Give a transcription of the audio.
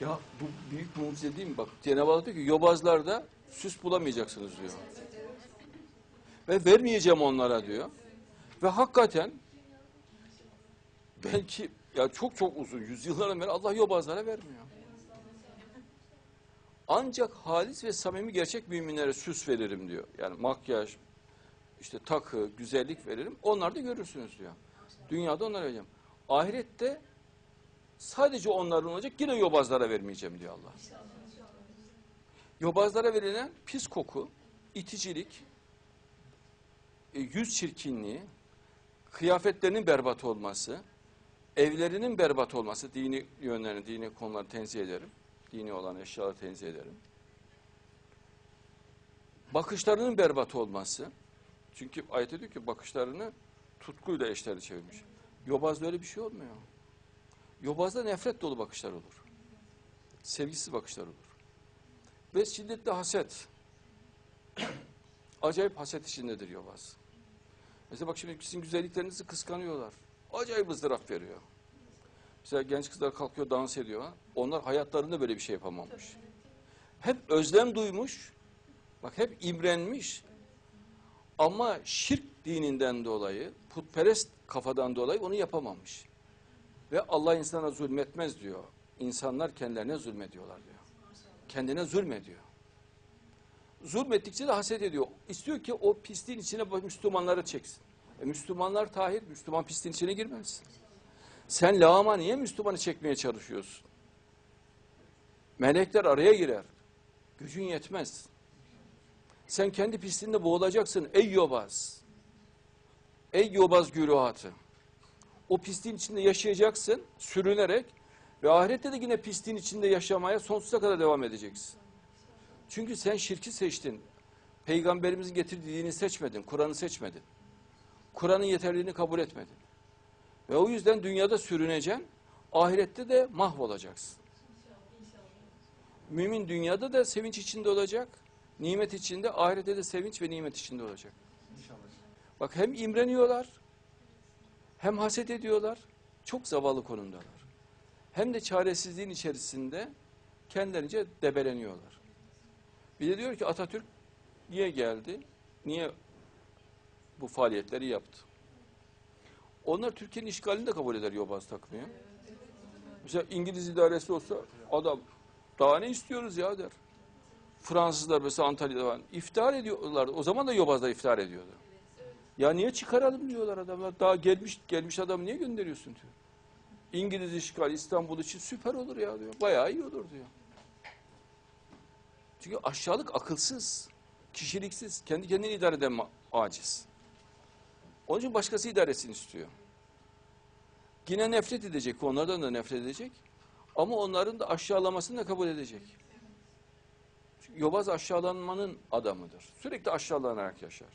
Ya bu büyük mucize değil mi? Bak Cenab-ı Allah diyor ki yobazlarda süs bulamayacaksınız diyor. Ve vermeyeceğim onlara diyor. Ve hakikaten belki ya çok çok uzun yüzyıllardan beri Allah yobazlara vermiyor. Ancak halis ve samimi gerçek müminlere süs veririm diyor. Yani makyaj, işte takı, güzellik veririm. Onlar da görürsünüz diyor. Dünyada onlara vereceğim. Ahirette sadece onların olacak yine yobazlara vermeyeceğim diyor Allah. Yobazlara verilen pis koku, iticilik, e, yüz çirkinliği, kıyafetlerinin berbat olması, evlerinin berbat olması, dini yönlerini, dini konuları tenzih ederim. Dini olan eşyaları tenzih ederim. Bakışlarının berbat olması, çünkü ayet diyor ki bakışlarını tutkuyla eşleri çevirmiş. Yobazda öyle bir şey olmuyor. Yobazda nefret dolu bakışlar olur. Sevgisiz bakışlar olur. Ve şiddetli haset. Acayip haset içindedir yobaz. Mesela bak şimdi sizin güzelliklerinizi kıskanıyorlar. Acayip ızdırap veriyor. Mesela genç kızlar kalkıyor dans ediyor. Onlar hayatlarında böyle bir şey yapamamış. Hep özlem duymuş. Bak hep imrenmiş. Ama şirk dininden dolayı, putperest kafadan dolayı onu yapamamış. Ve Allah insana zulmetmez diyor. İnsanlar kendilerine zulmediyorlar diyor. Kendine zulmediyor. Zulmettikçe de haset ediyor. İstiyor ki o pisliğin içine Müslümanları çeksin. E Müslümanlar tahir, Müslüman pisliğin içine girmez. Sen lağıma niye Müslümanı çekmeye çalışıyorsun? Melekler araya girer. Gücün yetmez. Sen kendi pisliğinde boğulacaksın ey yobaz. Ey yobaz güruhatı. O pisliğin içinde yaşayacaksın sürünerek ve ahirette de yine pisliğin içinde yaşamaya sonsuza kadar devam edeceksin. Çünkü sen şirki seçtin. Peygamberimizin getirdiği dini seçmedin. Kur'an'ı seçmedin. Kur'an'ın yeterliliğini kabul etmedin. Ve o yüzden dünyada sürüneceksin. Ahirette de mahvolacaksın. Mümin dünyada da sevinç içinde olacak. Nimet içinde, ahirette de sevinç ve nimet içinde olacak. İnşallah. Bak hem imreniyorlar, hem haset ediyorlar, çok zavallı konumdalar. Hem de çaresizliğin içerisinde kendilerince debeleniyorlar. Bir de diyor ki Atatürk niye geldi, niye bu faaliyetleri yaptı? Onlar Türkiye'nin işgalini de kabul eder yobaz takmıyor. Mesela İngiliz idaresi olsa adam daha ne istiyoruz ya der. Fransızlar mesela Antalya'da falan iftihar ediyorlar. O zaman da yobazlar iftihar ediyordu. Ya niye çıkaralım diyorlar adamlar. Daha gelmiş gelmiş adam niye gönderiyorsun diyor. İngiliz işgal İstanbul için süper olur ya diyor. Bayağı iyi olur diyor. Çünkü aşağılık akılsız, kişiliksiz, kendi kendini idare eden aciz. Onun için başkası idaresini istiyor. Yine nefret edecek, onlardan da nefret edecek. Ama onların da aşağılamasını da kabul edecek. Çünkü yobaz aşağılanmanın adamıdır. Sürekli aşağılanarak yaşar.